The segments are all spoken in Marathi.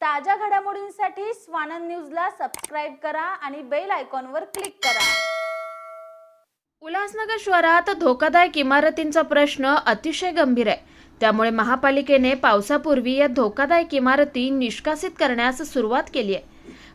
ताज्या घडामोडींसाठी स्वानंद न्यूजला सबस्क्राईब करा आणि बेल आयकॉनवर क्लिक करा. उल्हासनगर शहरात धोकादायक इमारतींचा प्रश्न अतिशय गंभीर आहे. त्यामुळे महापालिकेने पावसापूर्वी या धोकादायक इमारती निष्कासित करण्यास सुरुवात केली आहे.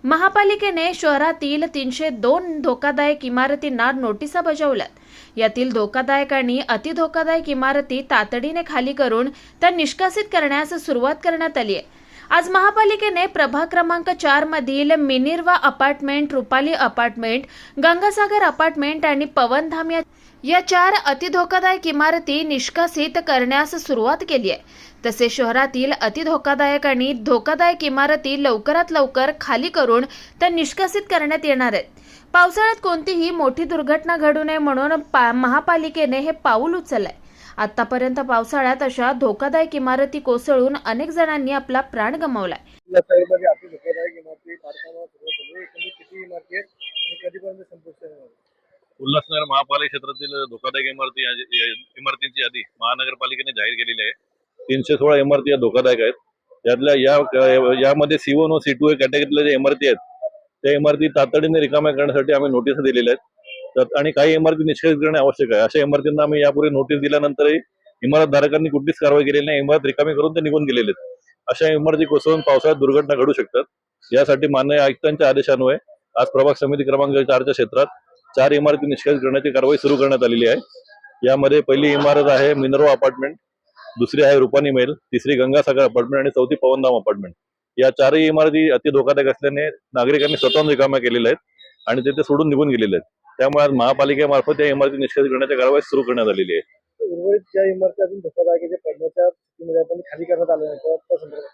महापालिकेने शहरातील तीनशे दोन धोकादायक इमारतींना नोटिसा बजावल्यात. यातील धोकादायक आणि अतिधोकादायक इमारती तातडीने खाली करून त्या निष्कासित करण्यास सुरुवात करण्यात आली आहे. आज महापालिकेने प्रभाग क्रमांक चार मधील Minerva apartment Rupali apartment Gangasagar apartment आणि पवनधाम या या चार अतिधोकादायक इमारती निष्कासित करण्यास सुरुवात केली आहे. तसे शहरातील अतिधोकादायक आणि धोकादायक इमारती लवकरात लवकर खाली करून त्या निष्कासित करण्यात येणार आहेत. पावसाळ्यात कोणतीही मोठी दुर्घटना घडू नये म्हणून पा महापालिकेने हे पाऊल उचललंय. आतापर्यंत पावसाळ्यात अशा धोकादायक इमारती कोसळून अनेक जणांनी आपला प्राण गमावलाय? उल्हासनगर महापालिका क्षेत्रातील धोकादायक इमारती या- इमारतींची यादी महानगरपालिकेने जाहीर केलेली आहे. तीनशे सोळा इमारती या धोकादायक आहेत. यातल्या या यामध्ये सी वन व सी टू कॅटेगरीतल्या ज्या इमारती आहेत त्या इमारती तातडीने रिकाम्या करण्यासाठी आम्ही नोटीस दिलेल्या आहेत. तर आणि काही इमारती निष्क्रिय करणे आवश्यक आहे. अशा इमारतींना आम्ही यापूर्वी नोटीस दिल्यानंतरही इमारतधारकांनी कुठलीच कारवाई केलेली नाही. इमारत रिकामी करून ते निघून गेलेले आहेत. अशा इमारती कोसळून पावसाळ्यात दुर्घटना घडू शकतात. यासाठी मान्य आयुक्तांच्या आदेशान्वये आज प्रभाग समिती क्रमांक चारच्या क्षेत्रात चार इमारती निष्कासित करण्याची कारवाई सुरू करण्यात आलेली आहे. यामध्ये पहिली इमारत आहे मिनर्वा अपार्टमेंट दुसरी आहे रुपानी मेल तिसरी गंगासागर अपार्टमेंट आणि चौथी पवनधाम अपार्टमेंट. या चारही इमारती अति धोकादायक असल्याने नागरिकांनी स्वतःहून रिकाम्या केलेल्या आहेत आणि ते सोडून निघून गेलेले आहेत. त्यामुळे आज महापालिकेमार्फत या इमारती निष्कासित करण्याची कारवाई सुरू करण्यात आलेली आहे.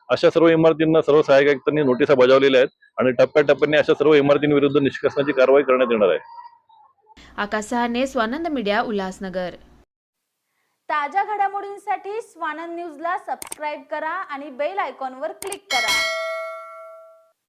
अशा सर्व इमारतींना सर्व सहाय्यक आयुक्तांनी नोटिसा बजावलेल्या आहेत आणि टप्प्याटप्प्याने अशा सर्व इमारतींविरुद्ध निष्कासनाची कारवाई करण्यात येणार आहे. आकाश सहाने स्वानंद मीडिया उल्हासनगर. ताज्या घडामोडींसाठी स्वानंद न्यूजला सबस्क्राईब करा आणि बेल आयकॉनवर क्लिक करा.